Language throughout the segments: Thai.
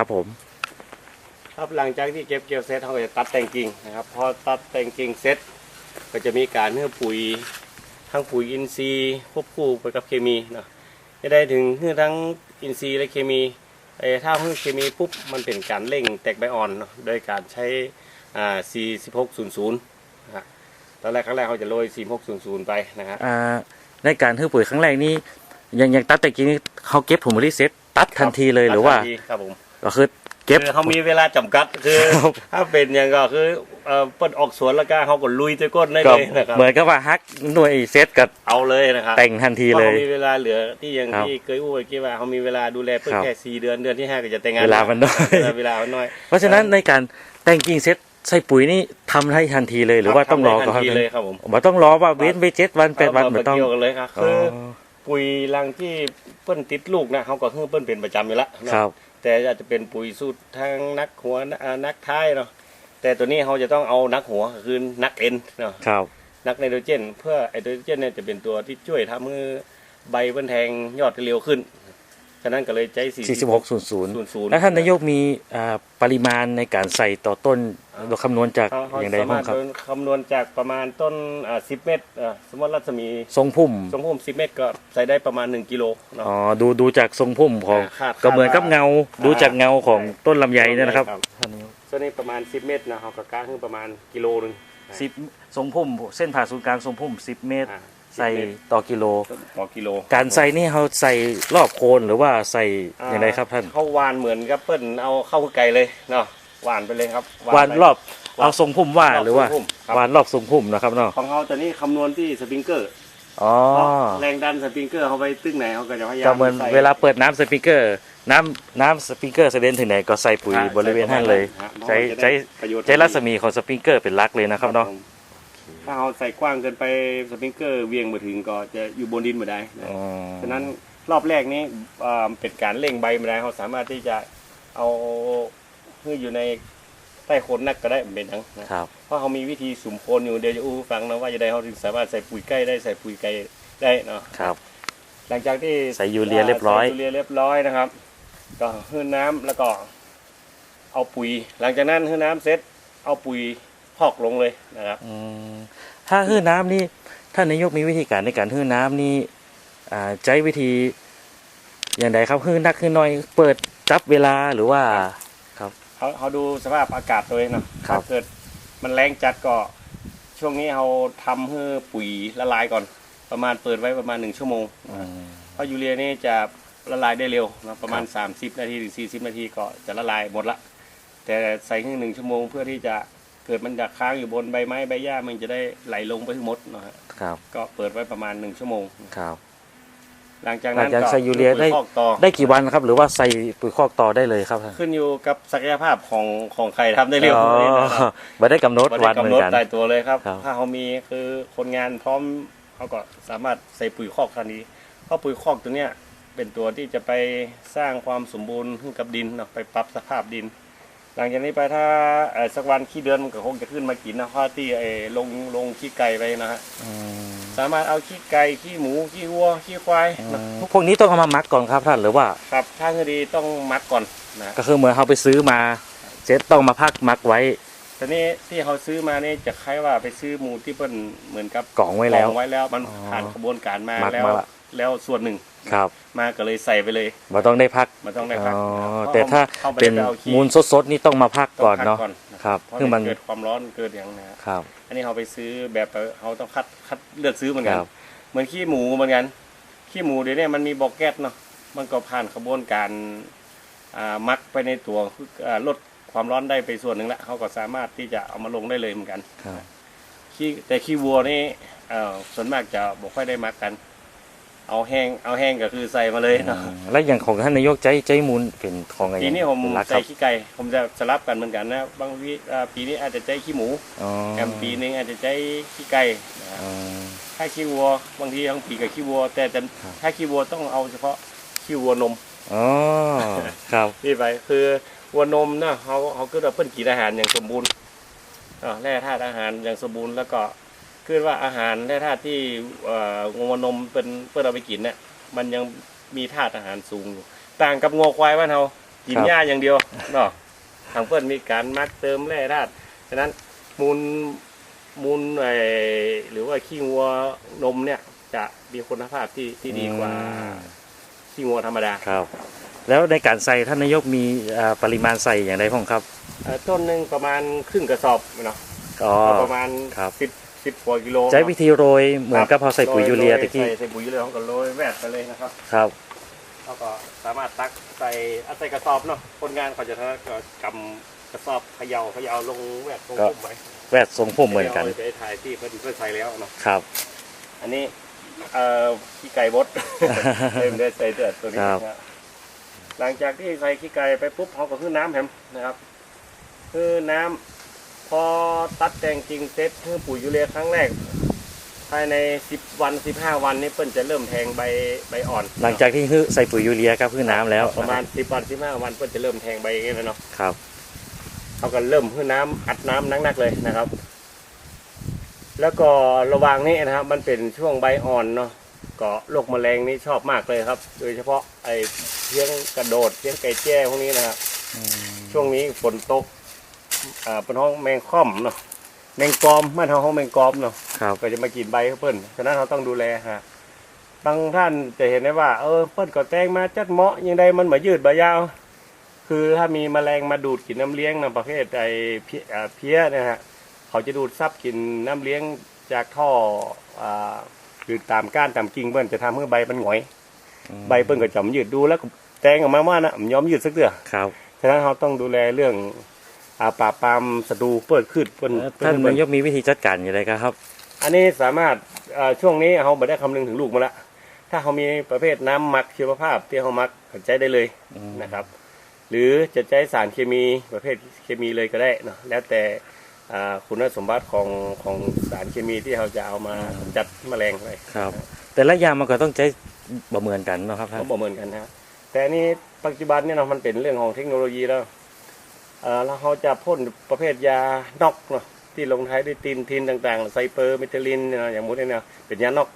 ครับผม ครับหลังจากที่เก็บเกี่ยวเสร็จเขาก็จะตัดแต่งกิ่งนะครับพอตัดแต่งกิ่งเสร็จก็จะมีการเนื้อปุ๋ยทั้งปุ๋ยอินทรีย์ควบคู่ไปกับเคมีเนาะจะได้ถึงเนื้อทั้งอินทรีย์และเคมีไอ้ถ้าเพื่อเคมีปุ๊บมันเป็นการเร่งแตกใบอ่อนเนาะโดยการใช้อ่า4600นะฮะตอนแรกครั้งแรกเขาจะโรย4600 ไปนะครับอ่าในการฮื้อปุ๋ยครั้งแรกนี้ยังยังตัดแต่กี้นี้เขาเก็บผลผลิตเสร็จตัดทันทีเลยหรือว่าทันทีครับผม ก็คือเก็บ คือเขามีเวลาจำกัดคือครับ ถ้าเป็นอย่างก็คือเอ่อเปิดออกสวนแล้วก็เขาก็ลุยตัวก้นได้ก็เลยนะครับเหมือนกับว่าฮักหน่วยเซตกับเอาเลยนะครับแต่งทันทีเลยพราะขามีเวลาเหลือที่ยังครับที่เคยอู้เมื่อกี้ว่าเขามีเวลาดูแลเพื่อครับแค่สี่เดือนเดือนที่ห้าก็จะแต่งงานเวลามันน้อย เเวลามันน้อย เพราะฉะนั้นในการแต่งกิ่งเซตใส่ปุ๋ยนี่ทำให้ทันทีเลยหรือว่าต้องรอทำได้ก่อนคทัรับนทีเลยครับผมมาต้องรอว่าเว้นไปเจ็ดวันแปดวันเอาไม่ต้อง เกี่ยวกันเลยครับอ๋คืออปุ๋ยรังที่เปิ้นติดลูกนะเขาก็เพิ่งเปิ้นเป็นประจำอยู่แล้วเนาะครับ แต่อาจจะเป็นปุ๋ยสูตรทางนักหัวอ่านักท้ายเนาะแต่ตัวนี้เขาจะต้องเอานักหัวคือนักเอ็นเนาะครับนักไนโตรเจน เพื่อไอโตรเจนเนี่ยจะเป็นตัวที่ช่วยทำให้ใบมันแทงยอดเร็วขึ้น ฉะนั้นก็เลยใจสี่4600ศูนย์ศูนย์แล้วท่านนายกมีอ่าปริมาณในการใส่ต่อต้นเราคำนวณจากเขาเขาอย่างไรสาบ้ามางรถครับ คำนวณจากประมาณต้นอ่าสิบเมตรอ่าสมมติรัศมีทรงพุ่มทรงพุ่มสิบเมตรก็ใส่ได้ประมาณหนึ่งกิโลเนาะ อ๋อ ดูดูจากทรงพุ่มของอ่าคาดก็เหมือนกับคาดว่าเงาดูจากเงาของต้นลำไยเนี่ยนะครับส่วนนี้ประมาณสิบเมตรนะเขาก็กางขึ้นประมาณกิโลหนึ่งสิบทรงพุ่ม เส้นผ่าศูนย์กลางทรงพุ่มสิบเมตร อ่า ใส่10เมตรต่อกิโล ต่อกิโลการใส่นี่เขาใส่รอบโคนหรือว่าใส่อย่างไรครับท่านเขาวานเหมือนกับเปิ้ลเอาเข้าไก่เลยเนาะหวานไปเลยครับวานไปรอบเอาทรงพุ่มว่าหรือว่าทงพุ่มครับวานรอบทรงพุ่มนะครับเนาะของเขาตอนนี้คำนวณที่สปริงเกอร์อ๋อเพราะแรงดันสปริงเกอร์เขาไปตึ้งไหนเขาก็จะพยายามก็เหมือนใส่เวลาเปิดน้ำสปริงเกอร์ น้ำน้ำสปริงเกอร์เสด็นถึงไหนก็ใส่ปุ๋ยใช่บริเวณนั้นเลยฮะใช้เพราะว่าจะใช้ได้ประโยชน์ใช้รัศมีของสปริงเกอร์เป็นหลักเลยนะครับเนาะผม ถ้าเขาใส่กว้างเกินไปสปริงเกอร์เวียงมาถึงก็จะอยู่บนดินไม่ได้นะอ๋อฉะนั้นรอบแรกนี้อ่าเป็นการเร่งใบมาได้เขาสามารถที่จะเอาคืออยู่ในใต้โคนนักก็ได้เป็นทั้งนะครับเพราะเขามีวิธีสุ่มโคนอยู่เดี๋ยวจะอู้ให้ฟังนะว่าจะได้เขาถึงสามารถใส่ปุ๋ยใกล้ได้ใส่ปุ๋ยไกลได้เนาะครับ หลังจากที่ใส่ยูเรียเรียบร้อยใส่ยูเรียเรียบร้อยนะครับ ก็หื้นน้ำแล้วก็ เอาปุ๋ย หลังจากนั้นหื้นน้ำเสร็จเอาปุ๋ย พอกลงเลยนะครับอืมถ้าหื้อน้ำนี่ท่านนายกมีวิธีการในการหื้อน้ำนี่อ่าใช้วิธีอย่างไรครับหื้อนักหื้อน้อย เปิดจับเวลาหรือว่าเขาเขาดูสภาพอากาศตัวเองเนาะครับถ้าเกิดมันแรงจัดก็ช่วงนี้เราทำให้ปุ๋ยละลายก่อน ประมาณเปิดไว้ประมาณหนึ่งชั่วโมงอืมเพราะยูเรียนี่จะละลายได้เร็วนะประมาณครับ30 นาทีถึง40 นาทีก็จะละลายหมดละ แต่ใส่แค่หนึ่งชั่วโมงเพื่อที่จะ เกิดมันจะค้างอยู่บนใบไม้ใบหญ้ามันจะได้ไหลลงไปทั้งหมดนะฮะครับ ก็เปิดไว้ประมาณหนึ่งชั่วโมง ครับ หลังจากนั้นหลังจากก็ใส่ยูเรียได้ปุ๋คอกต่อได้กี่วันครับ หรือว่าใส่ปุ๋ยคอกต่อได้เลยครับท่านขึ้นอยู่กับศักยภาพของของใครทำได้เร็วอ๋อนี่นะครับไม่ได้กำหนดบ่วันได้เหมืกำอหนดนกัน ตายตัวเลยครับ ครับ ถ้าเขามีคือคนงานพร้อมเขาก็สามารถใส่ปุ๋ยคอกทันทีเพราะปุ๋ยคอกตัวเนี้ยเป็นตัวที่จะไปสร้างความสมบูรณ์ให้กับดินเนาะไปปรับสภาพดิน หลังจากนี้ไปถ้าเอ่อสักวันขี้เดือนมันก็คงจะขึ้นมากินนะเพราะที่ไอ้ลงลงขี้ไก่ไปนะฮะอืมสามารถเอาขี้ไก่ขี้หมูขี้วัวขี้ควายนะพวกนี้ต้องเอามามักก่อนครับท่านหรือว่า ครับถ้าเงินดีต้องมัดก่อนนะก็คือเหมือนเขาไปซื้อมาเจ็ดต้องมาพักมักไว้แต่นี่ที่เขาซื้อมานี่จะคล้ายว่าไปซื้อหมูที่เปิ้นเหมือนกับกล่องไว้แล้วกล่องไว้แล้ว มันอ๋อผ่านกระบวนการมามัดแล้วมาละ แล้วส่วนหนึ่งครับมาก็เลยใส่ไปเลยมาต้องได้พักมันต้องได้พักอ๋อเพระแต่ถ้าขไม่เป็นได้ไอาขี้มูลสดๆนี่ต้องมาพักต้องก่อนพัเนาะนะครับเพราะคือมันเกิดความร้อนเกิดอย่างนะฮะครับ อันนี้เขาไปซื้อแบบเขาต้องคัดคัดเลือกซื้อเหมือนกันครับเหมือนขี้หมูเหมือนกันขี้หมูเดี๋ยวนี้มันมีบอกแก๊สเนาะมันก็ผ่านกระบวนการอ่ามักไปในตัวอ่าลดความร้อนได้ไปส่วนหนึ่งแล้วเขาก็สามารถที่จะเอามาลงได้เลยเหมือนกันครับขี้แต่ขี้วัวนี่เอ่อส่วนมากจะบอกค่อยได้มักกัน เอาแห้งเอาแห้งก็คือใส่มาเลยเนาะอืมแล้วอย่างของท่านนายกใจใจมูลเป็นของอะไรปีนี้ผมเป็นหลักคใส่รับขี้ไก่ผมจะสลับกันเหมือนกันนะบางวีอ่าปีนี้อาจจะใจขี้หมูอ๋อแอมปีหนึงอาจจะใจขี้ไก่นะฮะอ๋อถ้าขี้วัวบางทีทั้งปีกับขี้วัว แต่จะครับถ้าขี้วัวต้องเอาเฉพาะขี้วัวนมอ๋อครับนี่ไปคือวัวนมนะเขาเขาคือว่าเพิ่นกินอาหารอย่างสมบูรณ์อ่าแร่ธาตุอาหารอย่างสมบูรณ์แล้วก็ คือว่าอาหารแร่ธาตุที่เอ่อวัวนมเป็นเพิ่นเอาไปกินเนี่ยมันยังมีธาตุอาหารสูงอยู่ต่างกับงอควายบ้านเรากินครับหญ้าอย่างเดียวเนาะทางเพื่อนมีการมักเติมแร่ธาตุฉะนั้นมูลมูลไอหรือว่าขี้วัวนมเนี่ย จะมีคุณภาพที่ที่ดีกว่าอืมขี้วัวธรรมดาครับ แล้วในการใส่ท่านนายกมีอ่าปริมาณใส่อย่างไรพ้องครับเอ่อต้นหนึ่งประมาณครึ่งกระสอบเนาะอ๋อประมาณครับสิบ สิบกว่ากิโลใช้วิธีโรยเหมือนกับพอใส่ปุ๋ยยูเรียตะกี้ใส่ใส่ปุ๋ยยูเรียเขาก็โรยแวดไปเลยนะครับครับเขาก็สามารถตักใส่เอาใส่กระสอบเนาะคนงานเขาจะทำก็กำกระสอบเขย่าเขย่าลงแวดลงก็พุ่มไว้แวดทรงพุ่มเหมือนกันดี๋ยวาไปถ่ายที่เพื่อนเพื่อนใส่แล้วเนาะครับ อันนี้เอ่อขี้ไก่บดเริ่มได้ใส่เดือดตัวนี้ครับนะหลังจากที่ใส่ขี้ไก่ไปปุ๊บเขาก็คือน้ำแฮมนะครับ คือน้ำ พอตัดแต่งกิ่งเสร็จคือปุ๋ยยูเรียครั้งแรก ภายใน 10 วัน 15 วันนี้เปิ้นจะเริ่มแทงใบใบอ่อนหลังจากที่ใส่ปุ๋ยยูเรียครับคือน้ำแล้วประมาณ 10 วัน 15 วันเปิ้นจะเริ่มแทงใบอย่างเงี้ยแล้วเนาะครับเขาก็เริ่มคือน้ำอัดน้ำนักๆเลยนะครับ แล้วก็ระหว่างนี้นะครับ มันเป็นช่วงใบอ่อนเนาะก็โรคแมลงนี่ชอบมากเลยครับ โดยเฉพาะไอ้เพี้ยงกระโดดเพี้ยงไก่แจ้พวกนี้นะครับช่วงนี้ฝนตก อ่าเป็นห้องแมงค่อมเนาะแมงกอมบ้านเราห้องแมงกอมเนาะครับ ก็จะมากินใบเขาเปิ้ลฉะนั้นเราต้องดูแลฮะบางท่านจะเห็นได้ว่าเออเปิ้ลก็แตงมาจัดเหมาะยังไงมันเหมือนยืดใบยาว คือถ้ามีแมลงมาดูดกินน้ำเลี้ยงนะประเภทไอเพี้ยอ่าเพี้ยเนะฮะเขาจะดูดซับกินน้ำเลี้ยงจากท่ออ่าคือตามก้านตามกิ่งเปิ้ลจะทำให้ใบมันหงอย ใบเปิ้ลก็จะมนยืดดูแล้วก็แตงออกมาว่านะมันยอมยืดสักเดือ ครับ ฉะนั้นเราต้องดูแลเรื่อง อาปราบปรามศัตรูเปิดขึ้นเปิ้ลท่านเปิ้ลนายกมีวิธีจัดการอย่างไรครับ อันนี้สามารถเอ่อช่วงนี้เขาไม่ได้คำนึงถึงลูกมาละถ้าเขามีประเภทน้ำหมักชีวภาพที่เขามักใช้ได้เลยอืมนะครับ หรือจะใช้สารเคมีประเภทเคมีเลยก็ได้เนอะแล้วแต่อ่าคุณสมบัติของของสารเคมีที่เราจะเอามาจัดแมลงไปครับ แต่ละอย่างมันก็ต้องใช้บ่เหมือนกันเนาะครับท่านเขาบอกเหมือนกันนะแต่อันนี้ปัจจุบันเนี่ยเนาะมันเป็นเรื่องของเทคโนโลยีแล้วเอ่อ แล้วเขาจะพ่นประเภทยานอกเนาะที่ลงท้ายด้วยตินทินต่างๆ ไซเปอร์เมทิลินเนี่ยอย่างมุดเนี่ยเป็นยานอก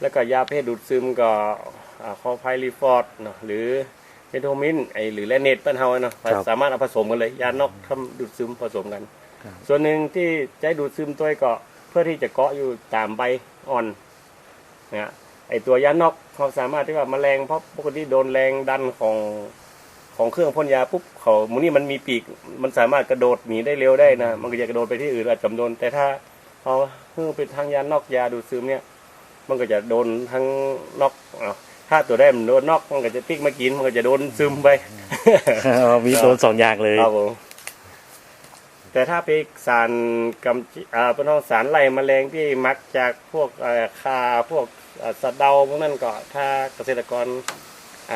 แล้วก็ยาเพศดูดซึมก็คอไพลีฟอร์ดเนาะหรือเมโทมินไอหรือแลเนตเปิ้นเฮาเนาะสามารถเอาผสมกันเลย ยานอกทำดูดซึมผสมกัน ส่วนหนึ่งที่ใช้ดูดซึมตัวก็เพื่อที่จะเกาะอยู่ตามใบอ่อนนะฮะไอตัวยานอกเขาสามารถที่ว่าแมลงเพราะปกติโดนแรงดันของ ของเครื่องพ่นยาปุ๊บเขามูนี่มันมีปีก มันสามารถกระโดดหนีได้เร็วได้นะ มันก็จะกระโดดไปที่อื่นอาจจะโดน แต่ถ้าเขาเพิ่งเป็นทางยานอกยาดูดซึมเนี่ย มันก็จะโดนทั้งนอกอ้าวถ้าตัวได้มันโดนนอกมันก็จะติ๊กมากิน มันก็จะโดนซึมไปอ๋อมีโดนสองอย่างเลยครับผมแต่ถ้าไปสารกำจิอ่าเป็นห้องสารไล่แมลงที่มักจากพวกเอ่อคาพวกเอ่อสัตว์เดาพวกนั้นก็ถ้าเกษตรกรอ่า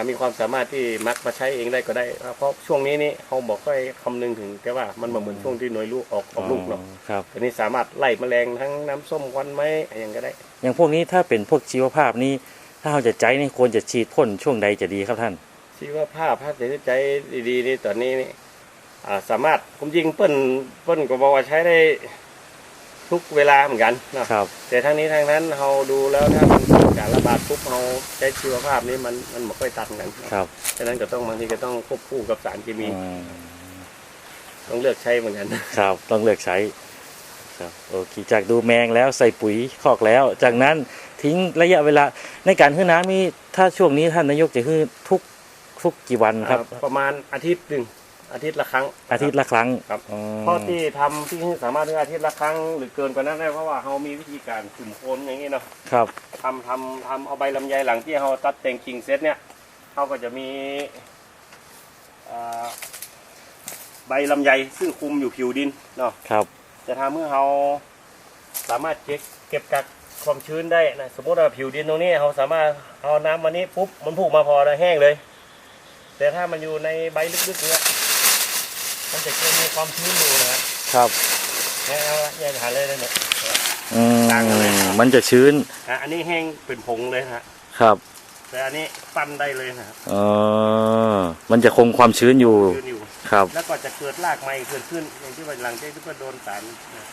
มีความสามารถที่มักมาใช้เองได้ก็ได้ เพราะช่วงนี้นี่เขาบอกค่อยคำนึงถึงแต่ว่ามันบ่เหมือนช่วงที่หน่วยลูกออกออกลูกเนาะครับอันนี้สามารถไล่แมลงทั้งน้ำส้มควันไม้อะไรอย่างก็ได้ อย่างพวกนี้ถ้าเป็นพวกชีวภาพนี่ถ้าเราจะใจนี่ควรจะฉีดพ่นช่วงใดจะดีครับท่าน ชีวภาพถ้าเสียใจดีๆนี่ตอนนี้นี่อ่าสามารถผมยิงเปิ้นเปิ้นก็บอกว่าใช้ได้ ทุกเวลาเหมือนกันเนาะครับ แต่ทั้งนี้ทั้งนั้นเราดูแล้วถ้ามันมีการระบาดปุ๊บเราใช้ชีวภาพนี้มันมันไม่ค่อยตัดกันครับฉะนั้นก็ต้องบางทีก็ต้องควบคู่กับสารเคมีอืมต้องเลือกใช้เหมือนกันครับต้องเลือกใช้ครับโอเคจากดูแมงแล้วใส่ปุ๋ยคอกแล้ว จากนั้นทิ้งระยะเวลาในการฮื้อน้ำนี่ถ้าช่วงนี้ท่านนายกจะฮื้อทุกทุกกี่วันครับอ่าประมาณอาทิตย์หนึ่ง อาทิตย์ละครั้ง อาทิตย์ละครั้งครับอ๋อเพราะที่ทำที่สามารถถึงอาทิตย์ละครั้ง หรือเกินกว่านั้นได้เพราะว่าเรามีวิธีการสุ่มโคนอย่างนี้เนาะครับทำทำทำเอาใบลำไยหลังที่เราตัดแต่งกิ่งเซตเนี่ยเขาก็จะมีอ่าใบลำไยซึ่งคลุมอยู่ผิวดินเนาะครับ จะทำให้เราสามารถเก็บเก็บกักความชื้นได้นะสมมติว่าผิวดินตรงนี้เราสามารถเอาน้ำมานี้ปุ๊บมันพุมาพอแล้วแห้งเลย แต่ถ้ามันอยู่ในใบลึกๆเนี้ย มันจะมีความชื้นอยู่นะฮะครับเนี่ยเอาละแยกหาเลยนะเนี่ย อืมต่างกันเลยครับ มันจะชื้นอะอันนี้แห้งเป็นผงเลยนะฮะครับแต่อันนี้ปั้นได้เลยนะฮะเออมันจะคงความชื้นอยู่ชื้นอยู่ ครับ แล้วก็จะเกิดรากใหม่เกิดขึ้นอย่างที่ว่าหลังจากที่ว่าโดนสารนะ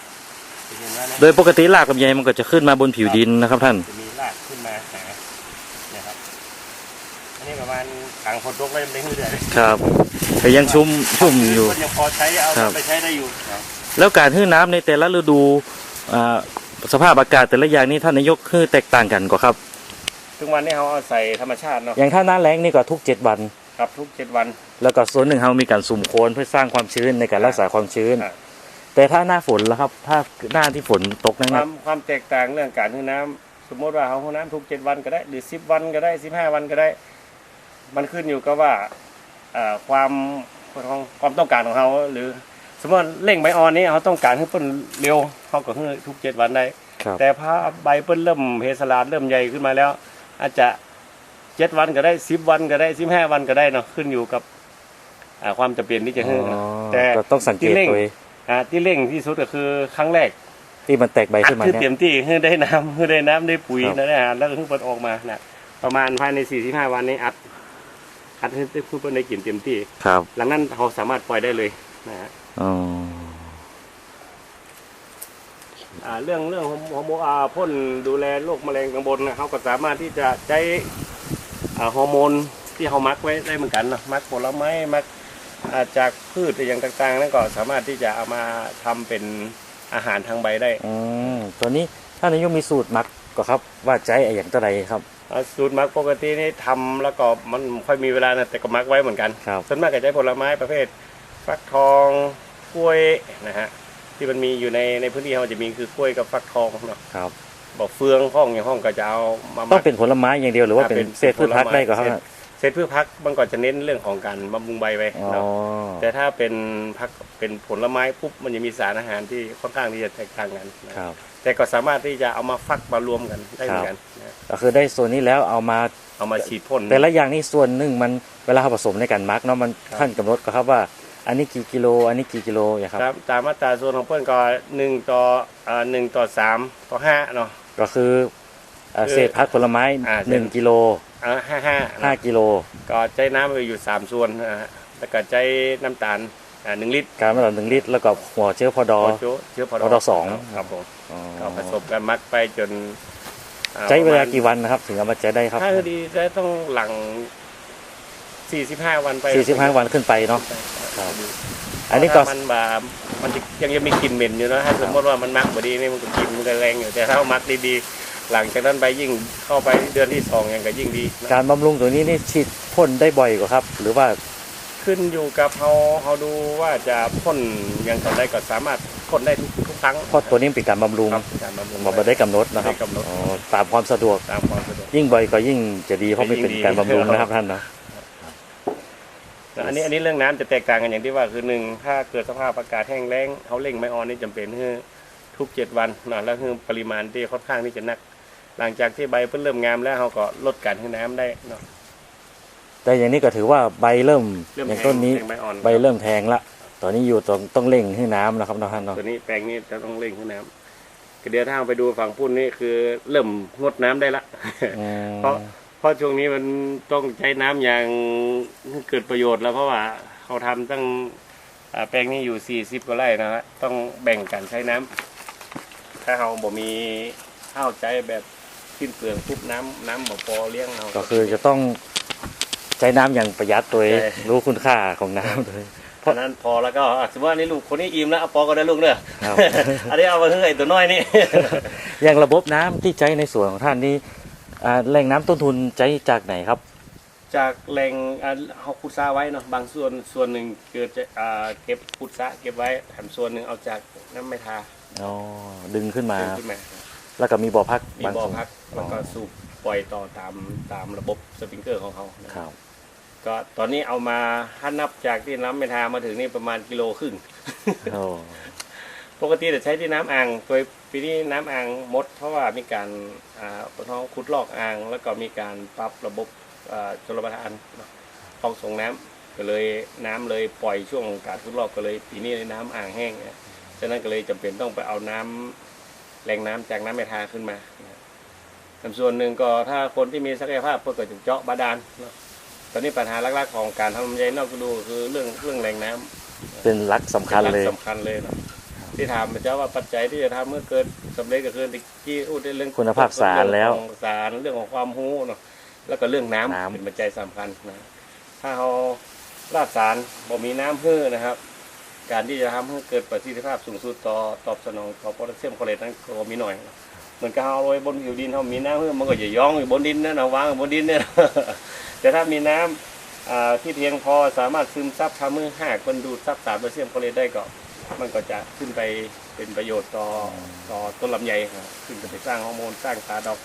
จะเห็นว่านะโดยปกติรากลำไยมันก็จะขึ้นมาบนผิวดินนะครับท่านจะมีรากขึ้นมาหานะครับ อันนี้ประมาณ ขังฝนตกเลยไม่เรื่อยครับแต่ยังชุ่มชุ่มอยู่มันยังพอใช้เอาครับไปใช้ได้อยู่ครับแล้วการฮื้อน้ำในแต่ละฤดูอ่าสภาพอากาศแต่ละอย่างนี่ท่านนายกฮื้อแตกต่างกันกว่าครับทุกวันนี้เขาเอาใส่ธรรมชาติเนาะอย่างถ้าหน้าแล้งนี่ก็ทุกเจ็ดวันครับทุกเจ็ดวัน แล้วก็ส่วนหนึ่งเรามีการสุ่มโคลนเพื่อสร้างความชื้นในการรักษาความชื้นครับแต่ถ้าหน้าฝนแล้วครับ ถ้าหน้าที่ฝนตกนั่นควานะมความแตกต่างเรื่องการให้น้ำสมมติว่าเขาให้น้ำทุกเจ็ดวันก็ได้หรือสิบวันก็ได้สิบห้าวันก็ได้ มันขึ้นอยู่กับว่าอ่าความความความต้องการของเขาหรือ สมมติว่าเร่งใบอ่อนนี้เขาต้องการให้เปิ้นเร็วเขาก็ให้ทุกเจ็ดวันได้ครับแต่พอใบเปิ้นเริ่มเพสลาดเริ่มใหญ่ขึ้นมาแล้ว อาจจะเจ็ดวันก็ได้สิบวันก็ได้สิบห้าวันก็ได้เนาะขึ้นอยู่กับอ่าความจำเป็นที่จะให้อ๋อเนาะแต่ก็ต้องสังเกตที่เร่งตัวเองอ่าที่เร่งที่สุดก็คือครั้งแรกที่มันแตกใบอัดขึ้นมาคือเนี่เต็ยมที่ให้ได้น้ำให้ได้น้ำได้ปุ๋ยครับได้อาหารแล้วก็ให้เปิดออกมานะประมาณภายในสี่สิบห้าวันนี้อัด อัดให้ได้ผู้เปิ้ลได้กินเต็มที่ ครับ หลังนั้นเขาสามารถปล่อยได้เลยนะฮะอ๋ออ่าเรื่องเรื่องฮอร์โมนอาพ่นดูแลโรคแมลงข้างบนนะเขาก็สามารถที่จะใช้อ่าฮอร์โมนที่เขามักไว้ได้เหมือนกันนะมักผลไม้มักอ่าจากพืชอย่างต่างๆนั่นก็สามารถที่จะเอามาทำเป็นอาหารทางใบได้ อืมตัวนี้ท่านนายกมีสูตรหมักก็ครับ ว่าใจไอ้อย่างตัวใดครับอ่า สูตรมักปกตินี่ทำแล้วก็มันไม่ค่อยมีเวลานะแต่ก็มักไว้เหมือนกันครับ ส่วนมากก็ใช้ผลไม้ประเภทฟักทองกล้วยนะฮะที่มันมีอยู่ในในพื้นที่เราจะมีคือกล้วยกับฟักทองเนาะครับบอกเฟืองห้องอย่างห้องก็จะเอามาต้อมังเป็นผลไม้อย่างเดียวหรือว่าอ่าเป็นเป็นเศษพืชพักผลไม้ได้ก็ครับเศษเสร็จพืชพักมันก็จะเน้นเรื่องของการบำรุงใบไปอ๋อเนาะแต่ถ้าเป็นพักเป็นผลไม้ปุ๊บมันจะมีสารอาหารที่ค่อนข้างที่จะแตกต่างกันนะครับ แต่ก็สามารถที่จะเอามาฟักมารวมกันได้เหมือนกันนะก็คือได้ส่วนนี้แล้วเอามาเอามาฉีดพ่น แต่ละอย่างนี่ส่วนหนึ่งมันเวลาเราผสมในการมักเนาะมันครับท่านกำหนดก็ครับว่า อันนี้กี่กิโล อันนี้กี่กิโลอย่างครับ ตามตามมาตราส่วนของเพื่อนก็หนึ่งต่ออ่าหนึ่งต่อสามต่อห้าเนาะก็คือเอ่อคือเศษพักผลไม้อ่าหนึ่งกิโลอ่าห้าห้าห้ากิโล ก็ใจน้ำไปอยู่สามส่วนนะฮะแล้วก็ใจน้ำตาลอ่า หนึ่งลิตรการมาต่อหนึ่งลิตรแล้วก็หัวเชื้อพอดอโอโจเชื้อพอพอดอสองครับผมอ๋อก็ผสมกันมักไปจนอ่ใช้เวลาประมณกี่วันนะครับ ถึงเอามาใช้ได้ครับ ถ้าดีได้ต้องหลังสี่สิบห้าวันไปสี่สิบห้าวันขึ้นไปเนาะครับอันนี้เพก็ราะถ้ามันบามันจะยังยังมีกลิ่นเหม็นอยู่นะถ้าสมมติว่ามันมักบดีนี่มันก็กลิ่นมันก็แรงอยู่แต่ถ้ามักดีๆหลังจากนั้นไปยิ่งเข้าไปเดือนที่สองยังก็ยิ่งดีนะการบำรุงตัวนี้นี่ฉีดพ่นได้บ่อยกว่าครับ หรือว่า ขึ้นอยู่กับเขาเขาดูว่าจะพ่นยังต่อได้ก็สามารถพ่นได้ทุกทุกครั้งเพราะตัวนี้เป็นการบำรุงครับการบำรุงมันไม่ได้กำหนดนะครับไม่ได้กำหนด อ๋อตามความสะดวก ตามความสะดวก ยิ่งบ่อยก็ยิ่งจะดีเพราะไม่เป็นยิ่งดีการบำรุงนะครับท่านเนาะอันนี้อันนี้เรื่องน้ำจะแตกต่างกันอย่างที่ว่าคือหนึ่งถ้าเกิดสภาพอากาศแห้งแล้งเขาเร่งไม่ออนนี่จำเป็นคือทุกเจ็ดวันนะแล้วคือปริมาณที่ค่อนข้างที่จะหนัก หลังจากที่ใบเพิ่งเริ่มงามแล้วเขาก็ลดการให้น้ำได้เนาะ แต่อย่างนี้ก็ถือว่าใบเริ่มเริ่มอย่างแห้งต้นนี้แห้งใบอ่อน ใบเริ่มแทงละตอนนี้อยู่ต้องต้องเร่งให้น้ำนะครับท่านเนาะตัวนี้แปลงนี้จะต้องเร่งให้น้ำก็เดี๋ยวถ้าเอาไปดูฝั่งพุ่นนี่คือเริ่มงดน้ำได้ละ อืมเพราะเพราะช่วงนี้มันต้องใช้น้ำอย่างเกิดประโยชน์แล้วเพราะว่าเขาทำตั้งอ่าแปลงนี้อยู่ 40กว่าไร่นะฮะต้องแบ่งกันใช้น้ำถ้าเราบ่มีข้าวใจแบบสิ้นเปลืองปุ๊บน้ำน้ำบ่พอเลี้ยงเราก็คือจะต้อง ใช้น้ำอย่างประหยัดตัวเองใช่ รู้คุณค่าของน้ำด้วยเพราะนั้นพอแล้วก็อะสมมติว่าอันนี้ลูกคนนี้อิ่มแล้วเอาปอก็ได้ลูกเนอะครับ อันนี้เอามาเฮ้ยตัวน้อยนี่ อย่างระบบน้ำที่ใช้ในส่วนของท่านนี่อ่าแหล่งน้ำต้นทุนใช้จากไหนครับ จากแหล่งอ่าเขาขุดซาไว้เนาะบางส่วนส่วนหนึ่งเกิดจะอ่าเก็บขุดซะเก็บไว้แถมส่วนหนึ่งเอาจากน้ำไม่ทาอ๋อ ดึงขึ้นมา ดึงขึ้นมาแล้วก็มีบ่อพักมีบางบ่อส่วน พักแล้วก็สูบปล่อยต่อตามตามระบบสปริงเกอร์ของเขานะครับ ก็ตอนนี้เอามาถ้านับจากที่น้ำไม่ทามาถึงนี่ประมาณกิโลครึ่งโอ้ปกติจะใช้ที่น้ำอ่างโดยปีนี้น้ำอ่างหมด เพราะว่ามีการอ่าปะท้องขุดลอกอ่าง แล้วก็มีการปรับระบบอ่าชลประทานเนาะคลองส่งน้ำก็เลยน้ำเลยปล่อยช่วงการขุดลอกก็เลย ปีนี้น้ำอ่างแห้งนะฉะนั้นก็เลยจำเป็นต้องไปเอาน้ำแหล่งน้ำจากน้ำไม่ทาขึ้นมานะแต่ส่วนหนึ่งก็ถ้าคนที่มีศักยภาพเพื่อจะเจาะบาดาลเนาะ ตอนนี้ปัญหาหลักๆของการทำลำไยนอกฤดูคือเรื่องเรื่องแหล่งน้ำเป็นหลักสำคัญเลย สำคัญเลยเนาะที่ถามมันจะว่าปัจจัยที่จะทำเมื่อเกิดสำเร็จก็คือที่พูดในเรื่องคุณภาพสารแล้วเรื่องของสารเรื่องของความรู้เนาะแล้วก็เรื่องน้ำน้ำ เป็นปัจจัยสำคัญนะถ้าเรารากสารบ่มีน้ำเพื่อนะครับ การที่จะทำให้เกิดประสิทธิภาพสูงสุดต่อตอบสนองต่อโพแทสเซียมคลอเรตนั้นก็มีหน่อย เหมือนกับเอาโรยบนผิวดินเขามีน้ำมันก็จะย่องอยู่บนดินนะนะวางอยู่บนดินเนี่ยแต่ถ้ามีน้ำอ่าที่เพียงพอสามารถซึมซับทำให้หากมันดูดซับสารโพแทสเซียมคลอเลตได้ก็มันก็จะขึ้นไปเป็นประโยชน์ต่อต่อต้นลำไยครับขึ้นไปสร้างฮอร์โมนสร้างตาดอก